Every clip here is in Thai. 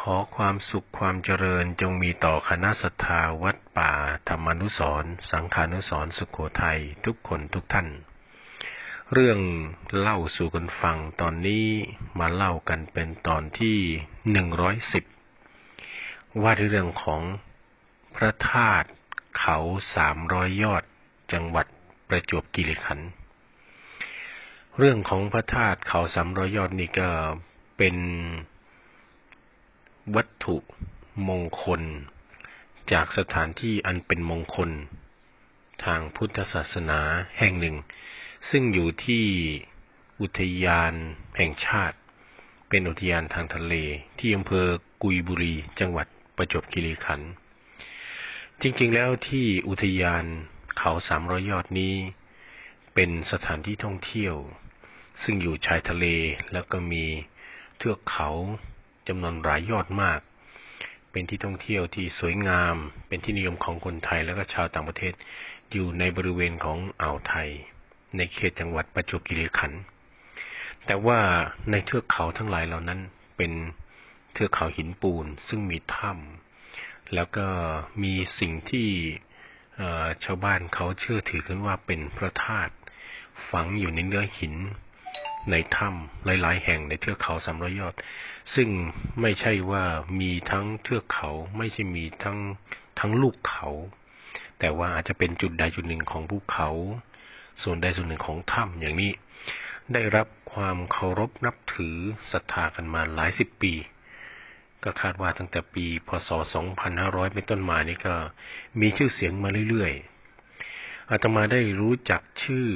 ขอความสุขความเจริญจงมีต่อคณะสัตยาวัดป่า ธรรมนุสรสังขานุสรสุขโขทัยทุกคนทุกท่าน เรื่องเล่าสู่กันฟังตอนนี้มาเล่ากันเป็นตอนที่หนึ่งร้อยสิบว่าด้วยเรื่องของพระธาตุเขาสามร้อยยอดจังหวัดประจวบคีรีขันธ์เรื่องของพระธาตุเขาสามร้อยยอดนี่ก็เป็น วัตถุมงคล จากสถานที่อันเป็นมงคล ทางพุทธศาสนาแห่งหนึ่ง ซึ่งอยู่ที่อุทยานแห่งชาติ เป็นอุทยานทางทะเลที่อำเภอกุยบุรี จังหวัดประจวบคีรีขันธ์จริงๆแล้วที่อุทยานเขาสามร้อยยอดนี้ เป็นสถานที่ท่องเที่ยว ซึ่งอยู่ชายทะเลแล้วก็มีเทือกเขา จำนวนหลายยอดมาก เป็นที่ท่องเที่ยวที่สวยงาม เป็นที่นิยมของคนไทยและก็ชาวต่างประเทศ อยู่ในบริเวณของอ่าวไทย ในเขตจังหวัดประจวบคีรีขันธ์ แต่ว่าในเทือกเขาทั้งหลายเหล่านั้นเป็นเทือกเขาหินปูน ซึ่งมีถ้ำแล้วก็มีสิ่งที่ชาวบ้านเขาเชื่อถือกันว่าเป็นพระธาตุฝังอยู่ในเนื้อหิน ในถ้ำหลาย ๆ แห่งในเทือกเขาสามร้อยยอด ซึ่งไม่ใช่ว่ามีทั้งเทือกเขา ไม่ใช่มีทั้งทั้งลูกเขา แต่ว่าอาจจะเป็นจุดใดจุดหนึ่งของภูเขา ส่วนใดส่วนหนึ่งของถ้ำอย่างนี้ ได้รับความเคารพนับถือศรัทธากันมาหลายสิบปี ก็คาดว่าตั้งแต่ปีพศ 2500 เป็นต้นมานี่ก็มีชื่อเสียงมาเรื่อยๆอาตมาได้รู้จักชื่อ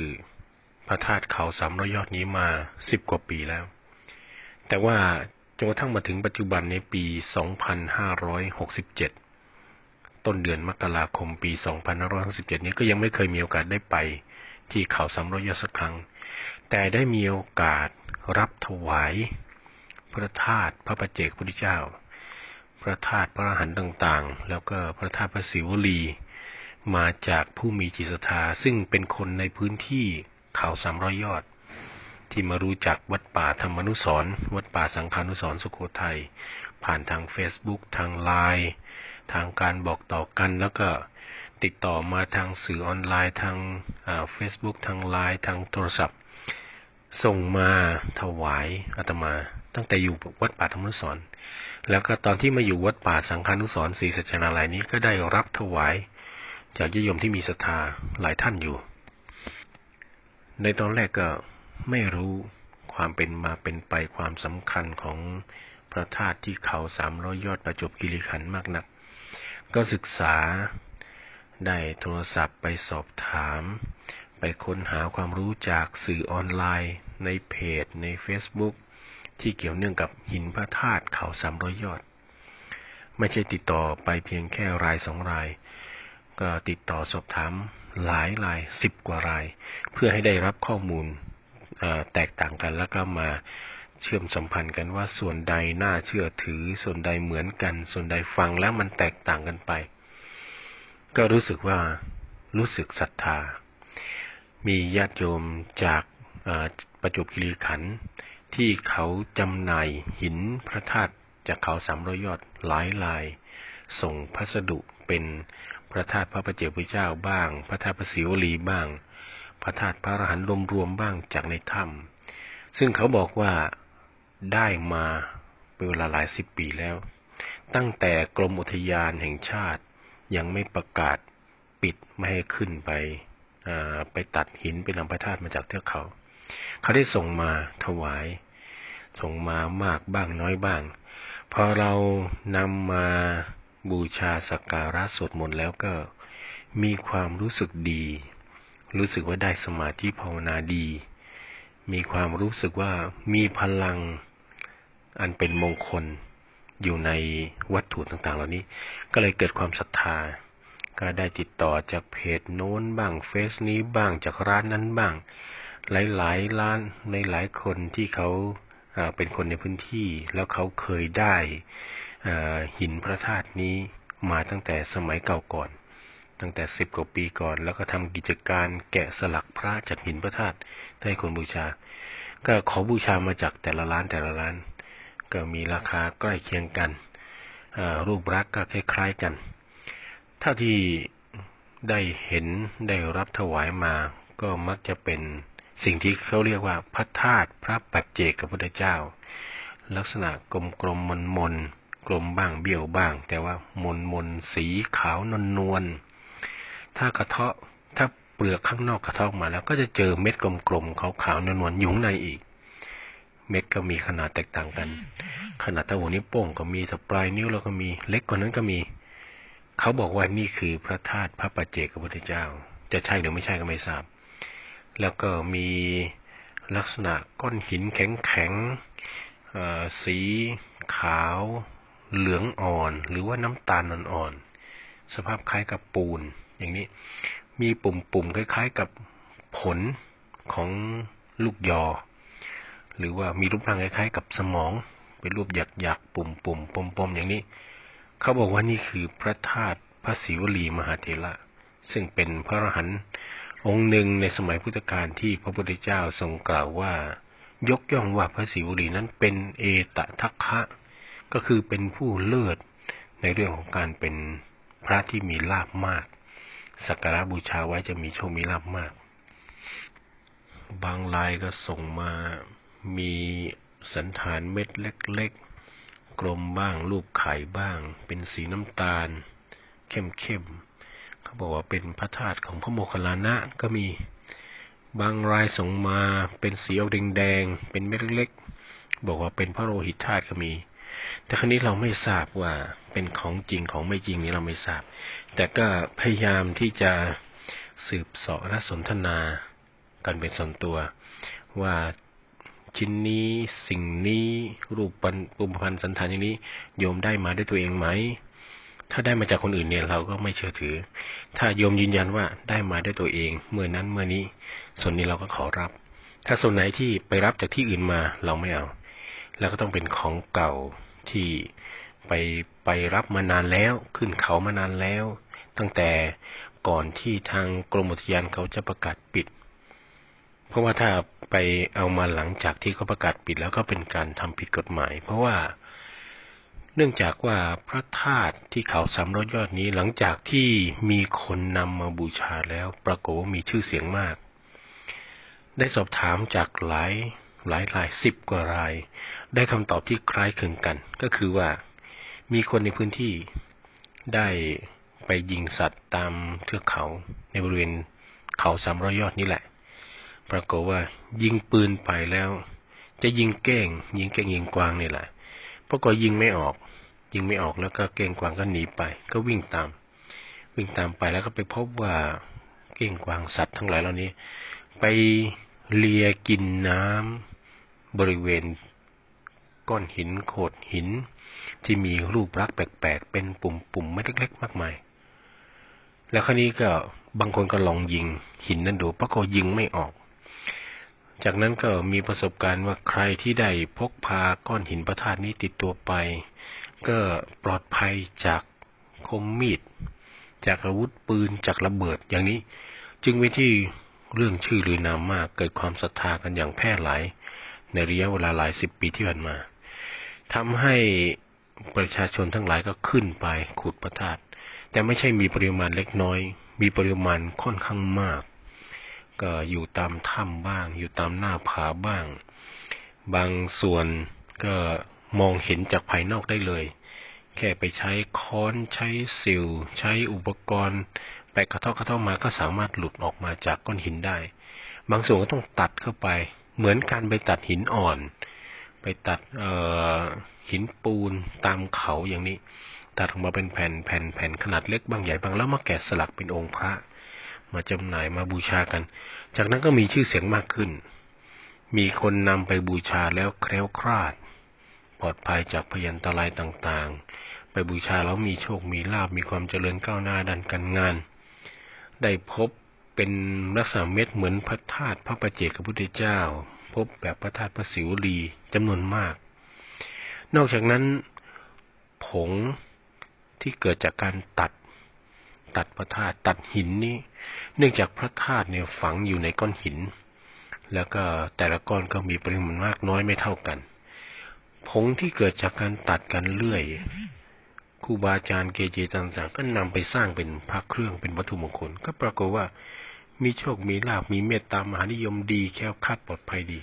ระธาตุเขาสามร้อยยอดนี้มาสิบกว่าปีแล้ว แต่ว่าจนกระทั่งมาถึงปัจจุบันในปี2567ต้นเดือนมกราคมปี 2567 นี้ก็ยังไม่เคยมีโอกาสได้ไปที่เขาสามร้อยยอดสักครั้ง แต่ได้มีโอกาสรับถวายพระธาตุพระประเจกพุทธเจ้า พระธาตุพระอรหันต์ต่างๆ แล้วก็พระธาตุพระศิวลี มาจากผู้มีจิตศรัทธาซึ่งเป็นคนในพื้นที่ เขาสามร้อยยอด ที่มารู้จักวัดป่าธรรมนุสรวัดป่าสังฆานุสรสุโขทัยผ่านทาง Facebook ทางไลน์ทางการบอกต่อกันแล้วก็ติดต่อมาทางสื่อออนไลน์ทางเฟซบุ๊กทางไลน์ทางโทรศัพท์ ส่งมาถวายอาตมา ตั้งแต่อยู่วัดป่าธรรมนุสรแล้วก็ตอนที่มาอยู่วัดป่าสังฆานุสรศรีสัจนาลัยนี้ก็ได้รับถวาย จากญาติโยมที่มีศรัทธาหลายท่านอยู่ ในตอนแรกก็ไม่รู้ความเป็นมาเป็นไปความสำคัญของพระธาตุที่เขาสามร้อยยอดประจบกิริขันมากนัก ก็ศึกษาได้โทรศัพท์ไปสอบถาม ไปค้นหาความรู้จากสื่อออนไลน์ ในเพจ ใน Facebook ที่เกี่ยวเนื่องกับหินพระธาตุเขาสามร้อยยอด ไม่ใช่ติดต่อไปเพียงแค่รายสองราย ก็ติดต่อสอบถาม หลายรายสิบกว่าราย เพื่อให้ได้รับข้อมูลแตกต่างกันแล้วก็มาเชื่อมสัมพันธ์กันว่าส่วนใดน่าเชื่อถือ ส่วนใดเหมือนกัน ส่วนใดฟังแล้วมันแตกต่างกันไป ก็รู้สึกว่ารู้สึกศรัทธา มีญาติโยมจากประจบคีรีขันธ์ที่เขาจำหน่ายหินพระธาตุจากเขาสามร้อยยอดหลายลาย ส่งพัสดุเป็น พระธาตุพระประเจพุทธเจ้าบ้าง พระธาตุพระศิวลีบ้าง พระธาตุพระอรหันต์รวมๆบ้างจากในถ้ำซึ่งเขาบอกว่าได้มาเป็นเวลาหลายสิบปีแล้ว ตั้งแต่กรมอุทยานแห่งชาติยังไม่ประกาศปิดไม่ให้ขึ้นไปไปตัดหินเป็นำพระธาตุมาจากเทือกเขา เขาได้ส่งมาถวาย ส่งมามากบ้างน้อยบ้าง พอเรานำมา บูชาสักการะสวดมนต์แล้วก็มีความรู้สึกดี รู้สึกว่าได้สมาธิภาวนาดี มีความรู้สึกว่ามีพลังอันเป็นมงคลอยู่ในวัตถุต่างๆ เหล่านี้ ก็เลยเกิดความศรัทธา ก็ได้ติดต่อจากเพจโน้นบ้างเฟซนี้บ้างจากร้านนั้นบ้าง หลายๆร้านในหลายคนที่เขาเป็นคนในพื้นที่แล้วเขาเคยได้ หินพระธาตุนี้มาตั้งแต่สมัยเก่าก่อน ตั้งแต่สิบกว่าปีก่อน แล้วก็ทำกิจการแกะสลักพระจากหินพระธาตุให้คนบูชา ก็ขอบูชามาจากแต่ละร้านแต่ละร้าน ก็มีราคาใกล้เคียงกันรูปรักษ์ก็คล้าย ๆกันถ้าที่ได้เห็นได้รับถวายมาก็มักจะเป็นสิ่งที่เขาเรียกว่าพระธาตุพระปัจเจกพระพุทธเจ้า ลักษณะกลมกลมมนมน กลมบ้างเบี้ยวบ้าง แต่ว่ามนมนสีขาวนวลนวลถ้ากระเทาะถ้าเปลือกข้างนอกกระเทาะมาแล้วก็จะเจอเม็ดกลมๆขาวๆนวลๆอยู่ในอีก เม็ดก็มีขนาดแตกต่างกัน ขนาดตะหัวนิ้วโป้งก็มีแต่ปลายนิ้วเราก็มีเล็กกว่านั้นก็มี เขาบอกว่านี่คือพระธาตุพระปัจเจกพระพุทธเจ้า จะใช่หรือไม่ใช่ก็ไม่ทราบ แล้วก็มีลักษณะก้อนหินแข็งๆสีขาว เหลืองอ่อน หรือว่าน้ำตาลอ่อนๆสภาพคล้ายกับปูน อย่างนี้ มีปุ่มๆคล้ายๆกับผลของลูกยอ หรือว่ามีรูปร่างคล้ายๆ กับสมอง เป็นรูปหยักๆปุ่มๆปมๆอย่างนี้ เขาบอกว่านี่คือพระธาตุพระศิวลีมหาเถระซึ่งเป็นพระอรหันต์องค์หนึ่งในสมัยพุทธกาลที่พระพุทธเจ้าทรงกล่าวว่า ยกย่องว่าพระศิวลีนั้นเป็นเอตทัคคะ ก็คือเป็นผู้เลิศในเรื่องของการเป็นพระที่มีลาภมาก สักการะบูชาไว้จะมีโชคมีลาภมาก บางลายก็ส่งมามีสันฐานเม็ดเล็ก ๆ กลมบ้างรูปไข่บ้าง เป็นสีน้ำตาล เข้มๆเขาบอกว่าเป็นพระธาตุของพระโมคคัลลานะก็มีบางรายส่งมาเป็นสีออกแดงๆเป็นเม็ดเล็กๆบอกว่าเป็นพระโลหิตธาตุก็มี แต่ครั้นี้เราไม่ทราบว่าเป็นของจริงของไม่จริงนี้เราไม่ทราบ แต่ก็พยายามที่จะสืบสอบและสนทนากันเป็นส่วนตัว ว่าชิ้นนี้สิ่งนี้รูปปันปุพันธ์สันฐานอย่างนี้ โยมได้มาด้วยตัวเองไหม ถ้าได้มาจากคนอื่นเนี่ยเราก็ไม่เชื่อถือ ถ้าโยมยืนยันว่าได้มาด้วยตัวเอง เมื่อนั้นเมื่อนี้ ส่วนนี้เราก็ขอรับ ถ้าส่วนไหนที่ไปรับจากที่อื่นมาเราไม่เอา แล้วก็ต้องเป็นของเก่า ที่ไปไปรับมานานแล้วขึ้นเขามานานแล้ว ตั้งแต่ก่อนที่ทางกรมอุทยานเขาจะประกาศปิด เพราะว่าถ้าไปเอามาหลังจากที่เขาประกาศปิดแล้วก็เป็นการทำผิดกฎหมาย เพราะว่า เนื่องจากว่าพระธาตุที่เขาสามร้อยยอดนี้หลังจากที่มีคนนำมาบูชาแล้ว ปรากฏว่ามีชื่อเสียงมาก ได้สอบถามจากหลายหลายรายสิบกว่าราย ได้คำตอบที่คล้ายคลึงกัน ก็คือว่ามีคนในพื้นที่ได้ไปยิงสัตว์ตามเทือกเขาในบริเวณเขาสามร้อยยอดนี่แหละ ปรากฏว่ายิงปืนไปแล้ว จะยิงเก้ง ยิงเก้งยิงกวางนี่แหละปรากฏยิงไม่ออก ยิงไม่ออกแล้วก็เก้งกวางก็หนีไป ก็วิ่งตาม วิ่งตามไปแล้วก็ไปพบว่าเก้งกวางสัตว์ทั้งหลายเหล่านี้ ไปเลียกินน้ำบริเวณ ก้อนหินโขดหิน ที่มีรูปรักษ์แปลกๆ เป็นปุ่มๆไม่เล็กๆ มากมาย แล้วคราวนี้ก็บางคนก็ลองยิงหินนั่นดูปรากฏยิงไม่ออก จากนั้นก็มีประสบการณ์ว่าใครที่ได้พกพาก้อนหินพระธาตุนี้ติดตัวไป ก็ปลอดภัยจากคมมีด จากอาวุธปืนจากระเบิดอย่างนี้ จึงเป็นที่เรื่องชื่อหรือนามมากเกิดความศรัทธากันอย่างแพร่หลาย ในระยะเวลาหลายสิบปีที่ผ่านมา ทำให้ประชาชนทั้งหลายก็ขึ้นไปขุดพระธาตุแต่ไม่ใช่มีปริมาณเล็กน้อย มีปริมาณค่อนข้างมาก ก็อยู่ตามถ้ำบ้าง อยู่ตามหน้าผาบ้าง บางส่วนก็มองเห็นจากภายนอกได้เลย แค่ไปใช้ค้อนใช้สิว ใช้อุปกรณ์ไปกระเทาะกระเทาะมาก็สามารถหลุดออกมาจากก้อนหินได้ บางส่วนก็ต้องตัดเข้าไป เหมือนการไปตัดหินอ่อน ไปตัดหินปูนตามเขาอย่างนี้ ตัดออกมาเป็นแผ่นแผ่นแผ่นขนาดเล็กบางใหญ่บางแล้วมาแกะสลักเป็นองค์พระ มาจำหน่ายมาบูชากัน จากนั้นก็มีชื่อเสียงมากขึ้น มีคนนำไปบูชาแล้วแคล้วคลาด ปลอดภัยจากพยันตรายต่างๆ ไปบูชาแล้วมีโชคมีลาบมีความเจริญก้าวหน้าดันการงาน ได้พบเป็นลักษณะเม็ดเหมือนพระธาตุพระประเจกพระพุทธเจ้า พบแบบพระธาตุพระศิวลีจำนวนมาก นอกจากนั้นผงที่เกิดจากการตัดตัดพระธาตุตัดหินนี้ เนื่องจากพระธาตุเนี่ยฝังอยู่ในก้อนหิน แล้วก็แต่ละก้อนก็มีปริมาณมากน้อยไม่เท่ากัน ผงที่เกิดจากการตัดกันเลื่อยครูบาอาจารย์เกจิต่างๆ ก็นำไปสร้างเป็นพระเครื่องเป็นวัตถุมงคล ก็ปรากฏว่า มีโชค มีลาภมีเมตตามหานิยมดี แค่คาดปลอดภัยดี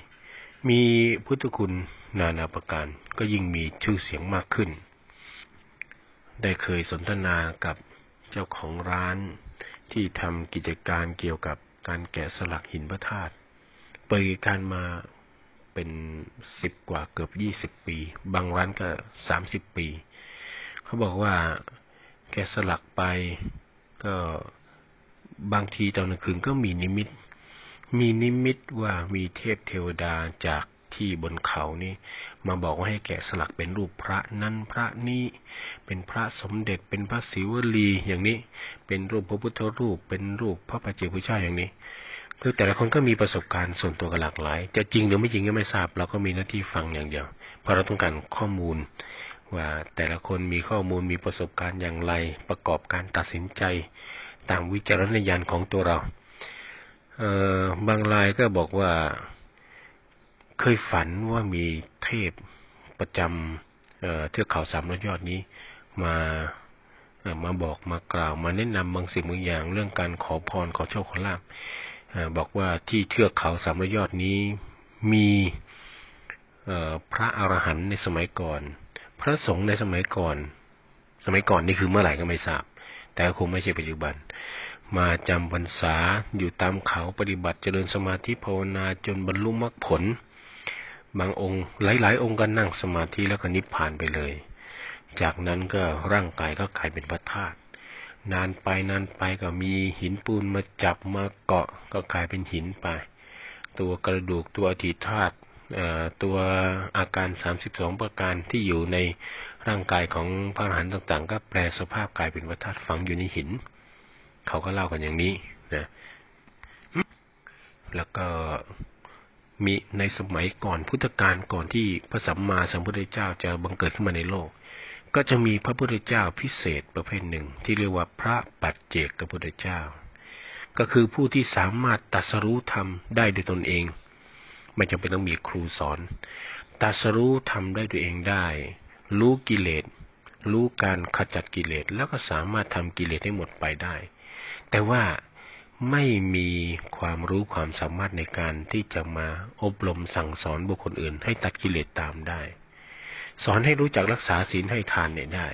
มีพุทธคุณนานาประการ ก็ยิ่งมีชื่อเสียงมากขึ้น ได้เคยสนทนากับเจ้าของร้านที่ทำกิจการเกี่ยวกับการแกะสลักหินพระธาตุเปิดการมาเป็นสิบกว่าเกือบยี่สิบปี บางร้านก็สามสิบปี เขาบอกว่าแกะสลักไปก็ บางทีตอนกลางคืนก็มีนิมิต มีนิมิตว่ามีเทพเทวดาจากที่บนเขานี่ มาบอกว่าให้แกะสลักเป็นรูปพระนั้นพระนี้ เป็นพระสมเด็จเป็นพระศิวลีอย่างนี้ เป็นรูปพระพุทธรูป เป็นรูปพระปัจเจกพุทธเจ้าอย่างนี้คือแต่ละคนก็มีประสบการณ์ส่วนตัวกันหลากหลาย จะจริงหรือไม่จริงก็ไม่ทราบ เราก็มีหน้าที่ฟังอย่างเดียว เพราะเราต้องการข้อมูล ว่าแต่ละคนมีข้อมูลมีประสบการณ์อย่างไร ประกอบการตัดสินใจ ตามวิจารณญาณของตัวเราเออบางรายก็บอกว่าเคยฝันว่ามีเทพประจำเทือกเขาสามร้อยยอดนี้มามาบอกมากล่าว มาแนะนำบางสิ่งบางอย่าง เรื่องการขอพรขอโชคขอลาภบอกว่าที่เทือกเขาสามร้อยยอดนี้มีพระอรหันต์ในสมัยก่อน พระสงฆ์ในสมัยก่อน สมัยก่อนนี่คือเมื่อไหร่ก็ไม่ทราบ แต่คงไม่ใช่ปัจจุบัน มาจำพรรษาอยู่ตามเขาปฏิบัติเจริญสมาธิภาวนาจนบรรลุมรรคผล บางองค์ หลาย ๆ องค์ก็นั่งสมาธิแล้วก็นิพพานไปเลย จากนั้นก็ร่างกายก็กลายเป็นพระธาตุนานไปนานไปก็มีหินปูนมาจับมาเกาะก็กลายเป็นหินไป ตัวกระดูกตัวอธิธาตุตัวอาการสามสิบสองประการที่อยู่ใน ร่างกายของพระอรหันต์ต่าง ๆ ก็แปลสภาพกลายเป็นพระธาตุฝังอยู่ในหิน เขาก็เล่ากันอย่างนี้นะแล้วก็มีในสมัยก่อนพุทธกาลก่อนที่พระสัมมาสัมพุทธเจ้าจะบังเกิดขึ้นมาในโลก ก็จะมีพระพุทธเจ้าพิเศษประเภทหนึ่ง ที่เรียกว่าพระปัจเจกพุทธเจ้า ก็คือผู้ที่สามารถตัสรู้ธรรมได้ด้วยตนเอง ไม่จำเป็นต้องมีครูสอนตัสรู้ธรรมได้ตัวเองได้ รู้กิเลส รู้การขจัดกิเลส แล้วก็สามารถทำกิเลสให้หมดไปได้ แต่ว่าไม่มีความรู้ความสามารถในการที่จะมาอบรมสั่งสอนบุคคลอื่น ให้ตัดกิเลสตามได้ สอนให้รู้จักรักษาศีลให้ทานเนี่ยได้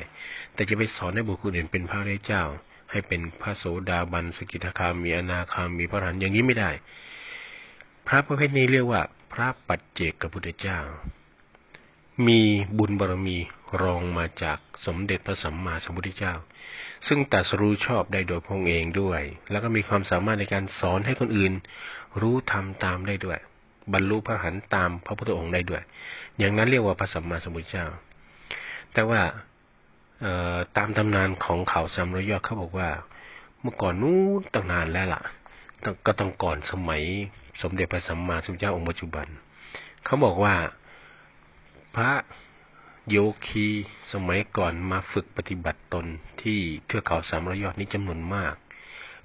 แต่จะไปสอนให้บุคคลอื่นเป็นพระริเจ้า ให้เป็นพระโสดาบันสกิทาคามีอนาคามีพระหันอย่างนี้ไม่ได้ พระประเภทนี้เรียกว่า พระปัจเจกพุทธเจ้า มีบุญบารมีรองมาจากสมเด็จพระสัมมาสัมพุทธเจ้า ซึ่งตัสรู้ชอบได้โดยพงเองด้วย แล้วก็มีความสามารถในการสอนให้คนอื่น รู้ทำตามได้ด้วย บรรลุพระหันตามพระพุทธองค์ได้ด้วย อย่างนั้นเรียกว่าพระสัมมาสัมพุทธเจ้า แต่ว่าตามตำนานของเขาสามร้อยยอดเขาบอกว่า เมื่อก่อนนู้นตั้งนานแล้วล่ะ ก็ต้องก่อนสมัย สมเด็จพระสัมมาสัมพุทธเจ้าองค์ปัจจุบัน เขาบอกว่า พระโยคีสมัยก่อนมาฝึกปฏิบัติตนที่เทือกเขาสามร้อยยอดนี้จำนวนมาก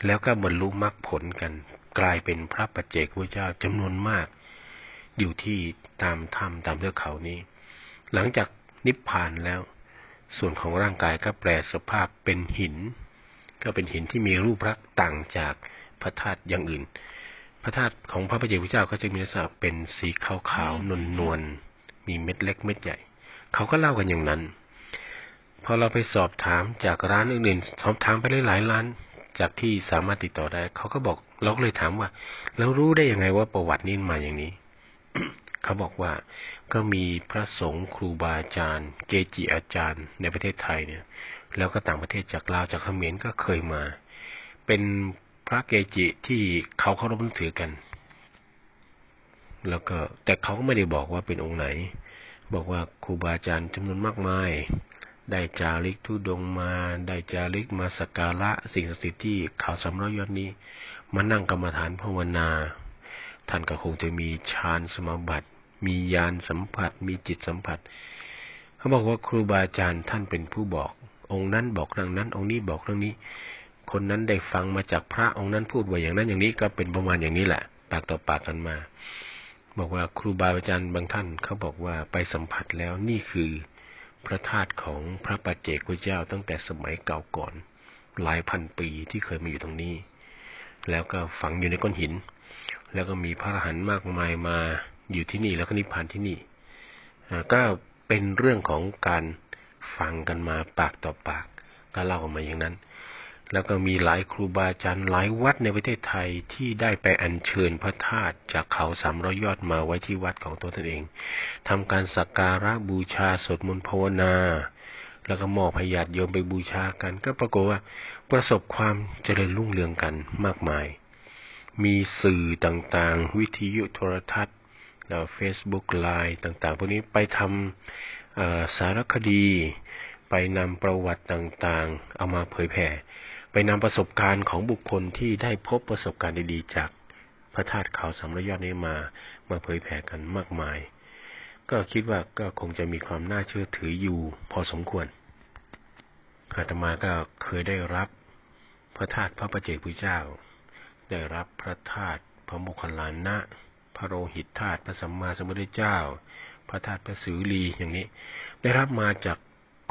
แล้วก็บรรลุมรรคผลกัน กลายเป็นพระปัจเจกพุทธเจ้าจำนวนมาก อยู่ที่ตามถ้ำตามเทือกเขานี้ หลังจากนิพพานแล้ว ส่วนของร่างกายก็แปลสภาพเป็นหิน ก็เป็นหินที่มีรูปลักษณ์ต่างจากพระธาตุอย่างอื่น พระธาตุของพระปัจเจกพุทธเจ้าก็จะมีลักษณะเป็นสีขาวๆนวลๆ มีเม็ดเล็กเม็ดใหญ่ เขาก็เล่ากันอย่างนั้น พอเราไปสอบถามจากร้านอื่นๆสอบถามไปหลายๆร้าน จากที่สามารถติดต่อได้ เขาก็บอกเราก็เลยถามว่าเรารู้ได้ยังไงว่าประวัตินี้มาอย่างนี้ เขาบอกว่าก็มีพระสงฆ์ครูบาอาจารย์ เกจิอาจารย์ ในประเทศไทยเนี่ย แล้วก็ต่างประเทศจากลาวจากเขมรก็เคยมา เป็นพระเกจิที่เขาเคารพนับถือกัน แล้วก็แต่เขาก็ไม่ได้บอกว่าเป็นองค์ไหน บอกว่าครูบาอาจารย์จำนวนมากมาย ได้จาริกทุดงมา ได้จาริกมาสักการะสิ่งศักดิ์สิทธิ์ที่เขาสำร้อยยอดนี้ มานั่งกรรมฐานภาวนา ท่านก็คงจะมีฌานสมาบัติ มีญาณสัมผัส มีจิตสัมผัส เขาบอกว่าครูบาอาจารย์ท่านเป็นผู้บอก องค์นั้นบอกเรื่องนั้น องค์นี้บอกเรื่องนี้ คนนั้นได้ฟังมาจากพระองค์นั้นพูดว่าอย่างนั้นอย่างนี้ก็เป็นประมาณอย่างนี้แหละ ปากต่อปากกันมา บอกว่าครูบาอาจารย์บางท่านเขาบอกว่าไปสัมผัสแล้วนี่คือพระธาตุของพระปัจเจกพุทธเจ้าตั้งแต่สมัยเก่าก่อน หลายพันปีที่เคยมาอยู่ตรงนี้ แล้วก็ฝังอยู่ในก้อนหิน แล้วก็มีพระอรหันต์มากมายมาอยู่ที่นี่แล้วก็นิพพานที่นี่ก็เป็นเรื่องของการฟังกันมาปากต่อปากก็เล่ากันมาอย่างนั้น แล้วก็มีหลายครูบาอาจารย์หลายวัดในประเทศไทยที่ได้ไปอัญเชิญพระธาตุจากเขาสามร้อยยอดมาไว้ที่วัดของตัวตนเองทำการสักการะบูชาสวดมนต์ภาวนา แล้วก็มอบให้ญาติโยมไปบูชากัน ก็ปรากฏว่าประสบความเจริญรุ่งเรืองกันมากมาย มีสื่อต่างๆ วิทยุโทรทัศน์แล้วเฟซบุ๊กไลน์ต่างๆ พวกนี้ไปทำสารคดี ไปนำประวัติต่างๆ เอามาเผยแผ่ ไปนำประสบการณ์ของบุคคลที่ได้พบประสบการณ์ดีๆจากพระธาตุเขาสามร้อยยอดนี้มามาเผยแผ่กันมากมาย ก็คิดว่าก็คงจะมีความน่าเชื่อถืออยู่พอสมควรอาตมาก็เคยได้รับพระธาตุพระประเจกพุทธเจ้า ได้รับพระธาตุพระโมคคัลลานะ พระโลหิตธาตุพระสัมมาสัมพุทธเจ้า พระธาตุพระสิวลีอย่างนี้ ได้รับมาจาก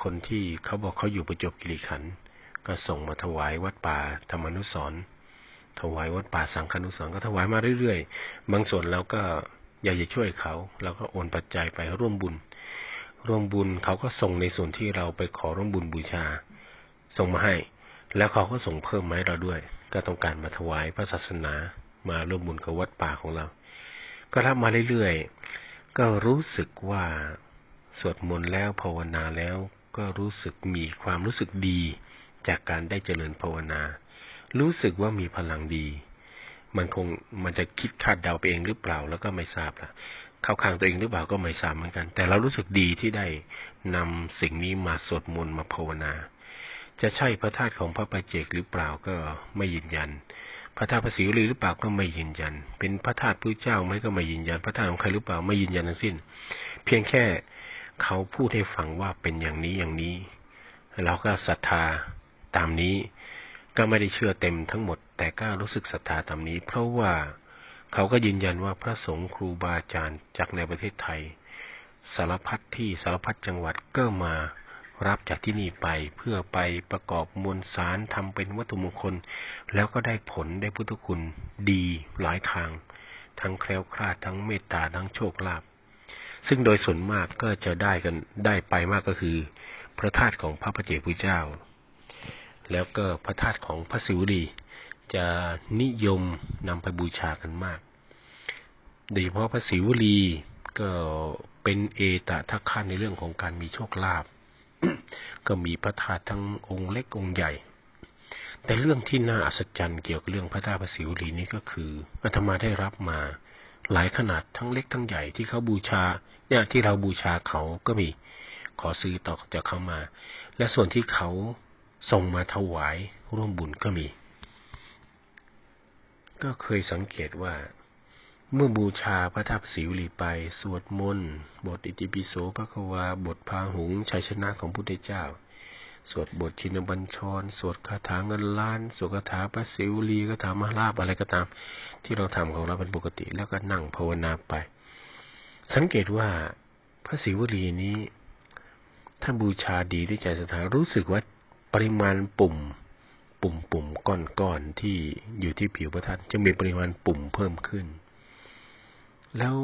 คนที่เขาบอกเขาอยู่ประจบกิริขัน ก็ส่งมาถวายวัดป่าธรรมนุสรถวายวัดป่าสังฆนุสรก็ถวายมาเรื่อยๆ บางส่วนเราก็อยากจะช่วยเขาเราก็โอนปัจจัยไปร่วมบุญ ร่วมบุญเขาก็ส่งในส่วนที่เราไปขอร่วมบุญบูชา ส่งมาให้ แล้วเขาก็ส่งเพิ่มมาให้เราด้วย ก็ต้องการมาถวายพระศาสนามาร่วมบุญกับวัดป่าของเรา ก็รับมาเรื่อยๆ ก็รู้สึกว่าสวดมนต์แล้วภาวนาแล้วก็รู้สึกมีความรู้สึกดี จากการได้เจริญภาวนา รู้สึกว่ามีพลังดี มันคงมันจะคิดคาดเดาไปเองหรือเปล่าแล้วก็ไม่ทราบละเข้าข้างตัวเองหรือเปล่าก็ไม่ทราบเหมือนกัน แต่เรารู้สึกดีที่ได้นำสิ่งนี้มาสวดมนต์มาภาวนา จะใช่พระธาตุของพระปัจเจกหรือเปล่าก็ไม่ยืนยัน พระธาตุพระศิวลีหรือเปล่าก็ไม่ยืนยัน เป็นพระธาตุพระเจ้าไหมก็ไม่ยืนยัน พระธาตุของใครหรือเปล่าไม่ยืนยันทั้งสิ้น เพียงแค่เขาพูดให้ฟังว่าเป็นอย่างนี้อย่างนี้ เราก็ศรัทธา ตามนี้ ก็ไม่ได้เชื่อเต็มทั้งหมด แต่ก็รู้สึกศรัทธาตามนี้ เพราะว่าเขาก็ยืนยันว่าพระสงฆ์ครูบาอาจารย์จากในประเทศไทย สารพัดที่สารพัดจังหวัดก็มารับจากที่นี่ไปเพื่อไปประกอบมวลสารทำเป็นวัตถุมงคล แล้วก็ได้ผลได้พุทธคุณดีหลายทาง ทั้งแคล้วคลาดทั้งเมตตาทั้งโชคลาภซึ่งโดยส่วนมากก็จะได้กันได้ไปมากก็คือ พระธาตุของพระพเจ้าพุทธเจ้า แล้วก็พระธาตุของพระศิวลีจะนิยมนำไปบูชากันมาก โดยเฉพาะพระศิวลีก็เป็นเอตทักขันในเรื่องของการมีโชคลาภก็มีพระธาตุทั้งองค์เล็กองค์ใหญ่ แต่เรื่องที่น่าอัศจรรย์เกี่ยวกับเรื่องพระธาตุพระศิวลีนี้ก็คืออาตมาได้รับมาหลายขนาดทั้งเล็กทั้งใหญ่ที่เขาบูชาเนี่ยที่เราบูชาเขาก็มีขอซื้อต่อจากเขามา และส่วนที่เขา ส่งมาถวายร่วมบุญก็มี ก็เคยสังเกตว่า เมื่อบูชาพระธาตุสิวลีไป สวดมนต์บทอิติปิโสพระควา บทพาหุงชัยชนะของพุทธเจ้า สวดบทชินบัญชร สวดคาถาเงินล้าน สวดคาถาพระสิวลีคาถามหาลาบอะไรก็ตาม ที่เราทำของเราเป็นปกติแล้วก็นั่งภาวนาไป สังเกตว่าพระศิวลีนี้ ถ้าบูชาดีด้วยใจศรัทธารู้สึกว่า ปริมาณปุ่ม ปุ่มปุ่มก้อนก้อนที่อยู่ที่ผิวพระธาตุจะมีปริมาณปุ่มเพิ่มขึ้น แล้ว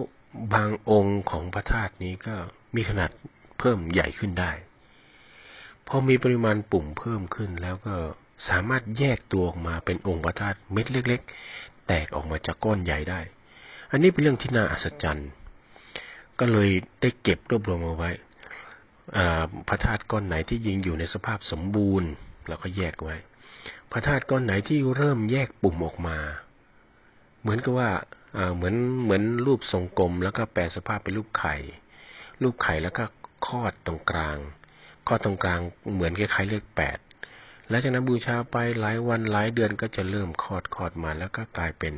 บางองค์ของพระธาตุนี้ก็มีขนาดเพิ่มใหญ่ขึ้นได้ พอมีปริมาณปุ่มเพิ่มขึ้นแล้วก็สามารถแยกตัวออกมาเป็นองค์พระธาตุเม็ดเล็ก ๆ แตกออกมาจากก้อนใหญ่ได้ อันนี้เป็นเรื่องที่น่าอัศจรรย์ ก็เลยได้เก็บรวบรวมเอาไว้ พระธาตุก้อนไหนที่ยิงอยู่ในสภาพสมบูรณ์เราก็แยกไว้ พระธาตุก้อนไหนที่เริ่มแยกปุ่มออกมา เหมือนกับว่าเหมือนเหมือนรูปทรงกลม แล้วก็แปลสภาพเป็นรูปไข่ รูปไข่แล้วก็คอดตรงกลางคอดตรงกลางเหมือนคล้ายๆเลขแปดแล้วจากนั้นบูชาไปหลายวันหลายเดือนก็จะเริ่มคอดคอดมาแล้วก็กลายเป็น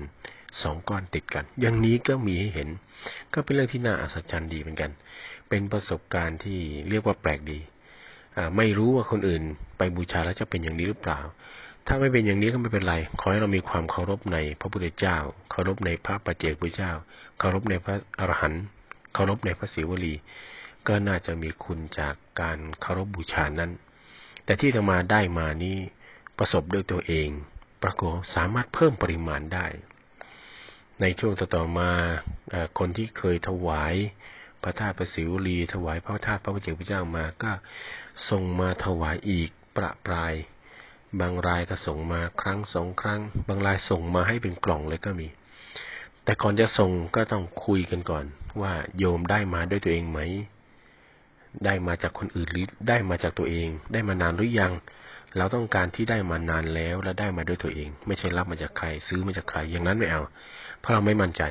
สองก้อนติดกัน อย่างนี้ก็มีให้เห็น ก็เป็นเรื่องที่น่าอัศจรรย์ดีเหมือนกัน เป็นประสบการณ์ที่เรียกว่าแปลกดีไม่รู้ว่าคนอื่นไปบูชาแล้วจะเป็นอย่างนี้หรือเปล่า ถ้าไม่เป็นอย่างนี้ก็ไม่เป็นไร ขอให้เรามีความเคารพในพระพุทธเจ้า เคารพในพระปัจเจกพุทธเจ้า เคารพในพระอรหันต์ เคารพในพระศิวลี ก็น่าจะมีคุณจากการเคารพบูชานั้น แต่ที่ธรรมาได้มานี้ประสบด้วยตัวเอง ปรากฏสามารถเพิ่มปริมาณได้ ในช่วงต่อมาคนที่เคยถวาย พระธาตุประสิวลี ถวายพระธาตุพระพุทธเจ้ามาก็ส่งมาถวายอีกประปราย บางรายก็ส่งมาครั้งสองครั้ง บางรายส่งมาให้เป็นกล่องเลยก็มี แต่ก่อนจะส่งก็ต้องคุยกันก่อน ว่าโยมได้มาด้วยตัวเองไหม ได้มาจากคนอื่นหรือได้มาจากตัวเอง ได้มานานหรือยังเราต้องการที่ได้มานานแล้วและได้มาด้วยตัวเอง ไม่ใช่รับมาจากใคร ซื้อมาจากใครอย่างนั้นไม่เอา เพราะเราไม่มั่นใจ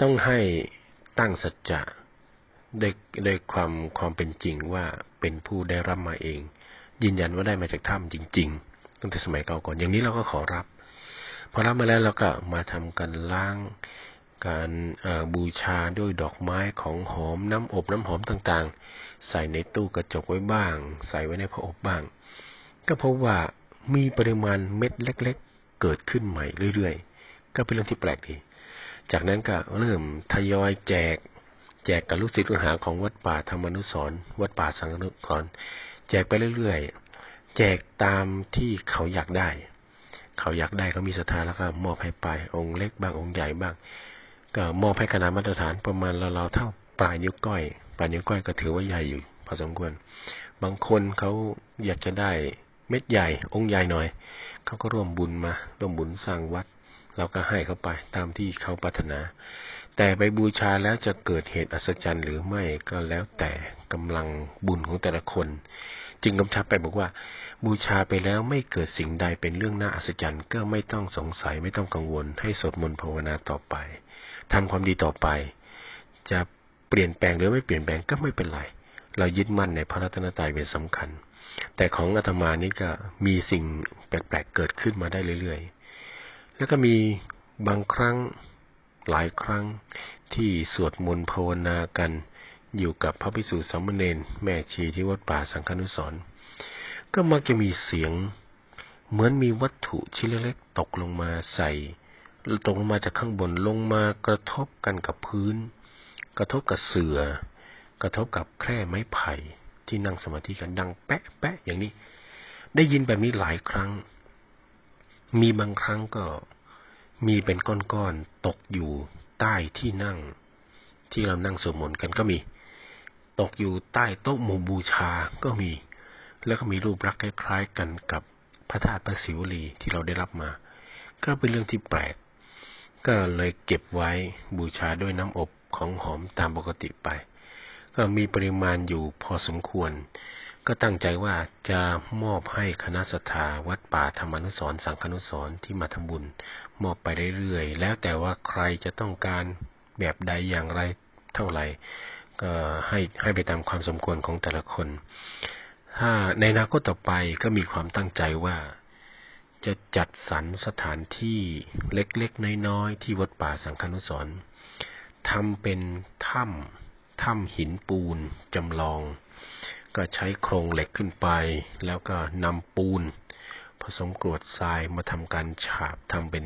ต้องให้ตั้งสัจจะ ได้ได้ความความเป็นจริงว่าเป็นผู้ได้รับมาเอง ยืนยันว่าได้มาจากถ้ำจริง ๆ ตั้งแต่สมัยเก่าก่อน อย่างนี้เราก็ขอรับ พอรับมาแล้วเราก็มาทำกันล้างการบูชาด้วยดอกไม้ของหอมน้ำอบน้ำหอมต่างๆ ใส่ในตู้กระจกไว้บ้าง ใส่ไว้ในพระอบบ้าง ก็พบว่ามีปริมาณเม็ดเล็ก ๆ เกิดขึ้นใหม่เรื่อยๆ ก็เป็นเรื่องที่แปลกดี จากนั้นก็เริ่มทยอยแจก จกกับลูกศิษย์ลูกหาของวัดป่าธรรมนุสรวัดป่าสังฆนุสรแจกไปเรื่อยๆ แจกตามที่เขาอยากได้ เขาอยากได้เขามีศรัทธาแล้วก็มอบให้ไปองค์เล็กบ้างองค์ใหญ่บ้าง ก็มอบให้ขนาดมาตรฐานประมาณเราๆเท่าปลายนิ้วก้อย ปลายนิ้วก้อยก็ถือว่าใหญ่อยู่พอสมควร บางคนเขาอยากจะได้เม็ดใหญ่ องค์ใหญ่หน่อยเขาก็ร่วมบุญมาร่วมบุญสร้างวัดเราก็ให้เขาไปตามที่เขาปรารถนา แต่ไปบูชาแล้วจะเกิดเหตุอัศจรรย์หรือไม่ก็แล้วแต่กำลังบุญของแต่ละคน จึงกำชับไปบอกว่า บูชาไปแล้วไม่เกิดสิ่งใดเป็นเรื่องน่าอัศจรรย์ก็ไม่ต้องสงสัยไม่ต้องกังวล ให้สวดมนต์ภาวนาต่อไปทำความดีต่อไป จะเปลี่ยนแปลงหรือไม่เปลี่ยนแปลงก็ไม่เป็นไร เรายึดมั่นในพระรัตนตรัยเป็นสำคัญ แต่ของอาตมานี้ก็มีสิ่งแปลกๆเกิดขึ้นมาได้เรื่อยๆ แล้วก็มีบางครั้ง หลายครั้งที่สวดมนต์ภาวนากันอยู่กับพระภิกษุสามเณรแม่ชีที่วัดป่าสังฆนุสรก็มักจะมีเสียง เหมือนมีวัตถุชิ้นเล็กๆตกลงมาใส่ตกลงมาจากข้างบนลงมากระทบกันกับพื้น กระทบกับเสือ กระทบกับแคร่ไม้ไผ่ที่นั่งสมาธิกันดังแปะแปะอย่างนี้ ได้ยินแบบนี้หลายครั้ง มีบางครั้งก็ มีเป็นก้อนๆตกอยู่ใต้ที่นั่ง ที่เรานั่งสวดมนต์กันก็มี ตกอยู่ใต้โต๊ะหมู่บูชาก็มี แล้วก็มีรูปลักษณ์คล้ายๆกันกับพระธาตุพระศิวลีที่เราได้รับมา ก็เป็นเรื่องที่แปลก ก็เลยเก็บไว้บูชาด้วยน้ำอบของหอมตามปกติไป ก็มีปริมาณอยู่พอสมควร ก็ตั้งใจว่าจะมอบให้คณะสัทาวัดป่าธรรมนุสรสังฆนุสรที่มาทำบุญ มอบไปเรื่อยๆ แล้วแต่ว่าใครจะต้องการแบบใดอย่างไรเท่าไหร่ ก็ให้ให้ไปตามความสมควรของแต่ละคน ถ้าในอนาคตต่อไปก็มีความตั้งใจว่าจะจัดสรรสถานที่เล็กๆ น้อยๆ ที่วัดป่าสังฆนุสรทำเป็นถ้ำถ้ำหินปูนจำลอง ก็ใช้โครงเหล็กขึ้นไป แล้วก็นำปูน ผสมกรวดทรายมาทำการฉาบทำเป็น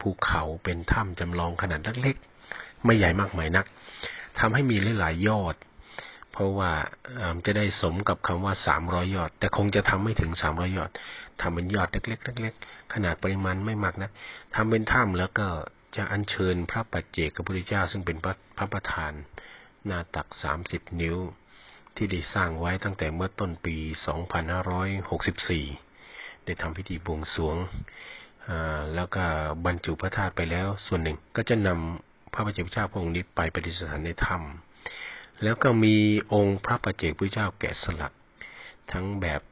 ภูเขาเป็นถ้ำจำลองขนาดเล็กๆ ไม่ใหญ่มากมายนักทำให้มีหลายๆยอด เพราะว่าจะได้สมกับคำว่าสามร้อยยอด แต่คงจะทำไม่ถึงสามร้อยยอดทำเป็นยอดเล็กๆเล็กๆขนาดปริมาณไม่มากนะทำเป็นถ้ำแล้วก็จะอัญเชิญพระปัจเจกพระพุทธเจ้าซึ่งเป็นพระพระประธาน หน้าตักสามสิบนิ้ว ที่ได้สร้างไว้ตั้งแต่เมื่อต้นปี 2564 ได้ทำพิธีบวงสรวง แล้วก็บรรจุพระธาตุไปแล้ว ส่วนหนึ่งก็จะนำพระปัจเจกพุทธเจ้าพระองค์นี้ไปประดิษฐานในถ้ำแล้วก็มีองค์พระปัจเจกพุทธเจ้าแกะสลัก ทั้งแบบ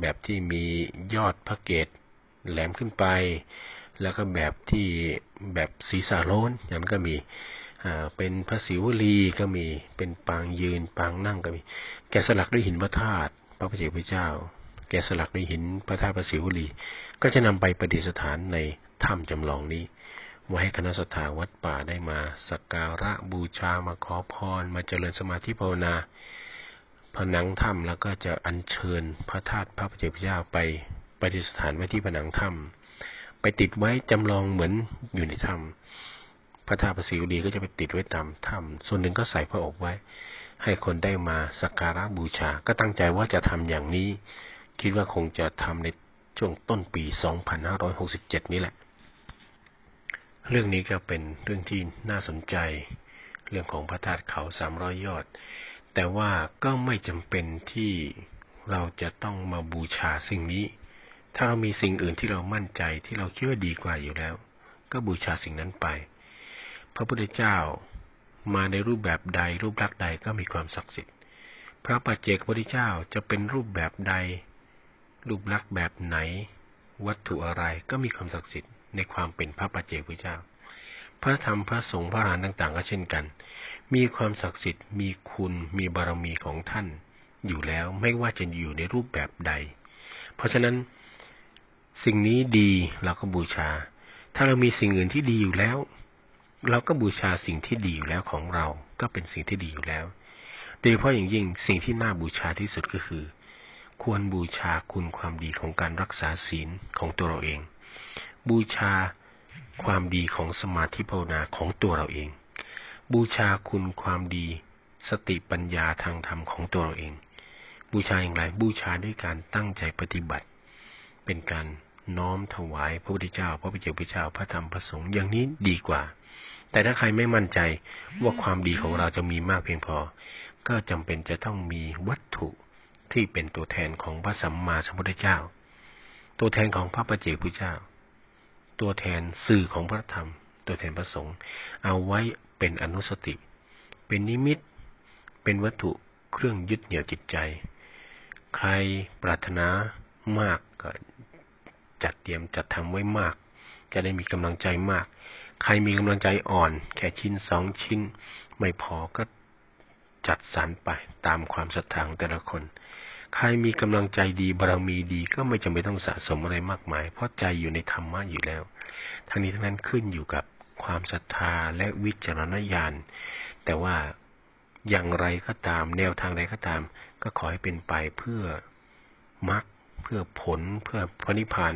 แบบที่มียอดพระเกศแหลมขึ้นไป แล้วก็แบบที่แบบศีรษะโล้นอย่างนั้นก็มี เป็นพระศิวลีก็มี เป็นปางยืนปางนั่งก็มี แกสลักด้วยหินพระธาตุพระพุทธพระเจ้า แกสลักด้วยหินพระธาตุพระศิวลี ก็จะนำไปประดิษฐานในถ้ำจำลองนี้ไว้ให้คณะสัตยาวัดป่าได้มาสักการะบูชามาขอพร มาเจริญสมาธิภาวนาผนังถ้ำแล้วก็จะอัญเชิญพระธาตุพระพุทธเจ้าไปประดิษฐานไว้ที่ผนังถ้ำไปติดไว้จำลองเหมือนอยู่ในถ้ำ พระธาตุประสิวดีก็จะไปติดไว้ตามถ้ำส่วนหนึ่งก็ใส่พระอบไว้ ให้คนได้มาสักการะบูชา ก็ตั้งใจว่าจะทำอย่างนี้ คิดว่าคงจะทำในช่วงต้นปี 2567 นี้แหละ เรื่องนี้ก็เป็นเรื่องที่น่าสนใจ เรื่องของพระธาตุเขาสามร้อยยอด แต่ว่าก็ไม่จำเป็นที่เราจะต้องมาบูชาสิ่งนี้ ถ้าเรามีสิ่งอื่นที่เรามั่นใจที่เราคิดว่าดีกว่าอยู่แล้ว ก็บูชาสิ่งนั้นไป พระพุทธเจ้ามาในรูปแบบใดรูปลักษณ์ใดก็มีความศักดิ์สิทธิ์ พระปัจเจกพุทธเจ้าจะเป็นรูปแบบใด รูปลักษณ์แบบไหน วัตถุอะไรก็มีความศักดิ์สิทธิ์ในความเป็นพระปัจเจกพุทธเจ้า พระธรรมพระสงฆ์พระอรหันต์ต่าง ๆ ก็เช่นกัน มีความศักดิ์สิทธิ์ มีคุณมีบารมีของท่าน อยู่แล้วไม่ว่าจะอยู่ในรูปแบบใด เพราะฉะนั้น สิ่งนี้ดีเราก็บูชา ถ้าเรามีสิ่งอื่นที่ดีอยู่แล้ว เราก็บูชาสิ่งที่ดีอยู่แล้วของเรา ก็เป็นสิ่งที่ดีอยู่แล้ว โดยเฉพาะอย่างยิ่งสิ่งที่น่าบูชาที่สุดก็คือ ควรบูชาคุณความดีของการรักษาศีลของตัวเราเอง บูชาความดีของสมาธิภาวนาของตัวเราเอง บูชาคุณความดี สติปัญญาทางธรรมของตัวเราเอง บูชาอย่างไรบูชาด้วยการตั้งใจปฏิบัติ เป็นการ น้อมถวายพระพุทธเจ้า พระพุทธเจ้าพระเจ้าพระธรรมพระสงฆ์อย่างนี้ดีกว่า แต่ถ้าใครไม่มั่นใจว่าความดีของเราจะมีมากเพียงพอ ก็จำเป็นจะต้องมีวัตถุที่เป็นตัวแทนของพระสัมมาสัมพุทธเจ้า ตัวแทนของพระปัจเจกพุทธเจ้า ตัวแทนสื่อของพระธรรม ตัวแทนพระสงฆ์เอาไว้เป็นอนุสติ เป็นนิมิต เป็นวัตถุเครื่องยึดเหนี่ยวจิตใจ ใครปรารถนามากก็ จัดเตรียมจัดทำไว้มาก จะได้มีกำลังใจมาก ใครมีกำลังใจอ่อน แค่ชิ้นสองชิ้น ไม่พอก็จัดสรรไปตามความศรัทธาของแต่ละคน ใครมีกำลังใจดีบารมีดีก็ไม่จำเป็นต้องสะสมอะไรมากมาย เพราะใจอยู่ในธรรมะอยู่แล้ว ทั้งนี้ทั้งนั้นขึ้นอยู่กับความศรัทธาและวิจารณญาณ แต่ว่าอย่างไรก็ตาม แนวทางใดก็ตาม ก็ขอให้เป็นไปเพื่อมรรค พื่อผลเพื่อพระนิพพาน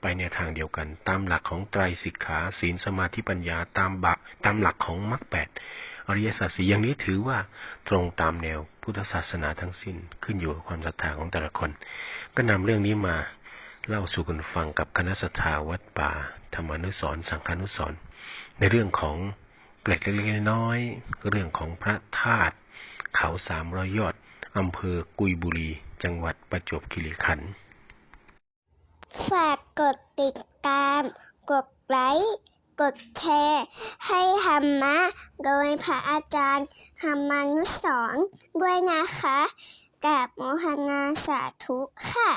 ไปในทางเดียวกัน ตามหลักของไตรสิกขาศีลสมาธิปัญญาตามบะตามหลักของมรรคแปดอริยสัจสี่อย่างนี้ถือว่าตรงตามแนวพุทธศาสนาทั้งสิ้นขึ้นอยู่กับความศรัทธาของแต่ละคน ก็นำเรื่องนี้มาเล่าสู่กันฟังกับคณะสัทธาวัดป่า ธรรมนุสรสังฆนุสรในเรื่องของเกล็ดเล็กๆน้อยๆเรื่องของพระธาตุเขาสามร้อยยอดอำเภอกุยบุรี จังหวัดประจวบคีรีขันธ์ ฝากกดติดตาม กดไลค์ กดแชร์ ให้ธรรมะ โดยพระอาจารย์ธรรมานุสรณ์ด้วยนะคะกับโมหนาสาธุค่ะ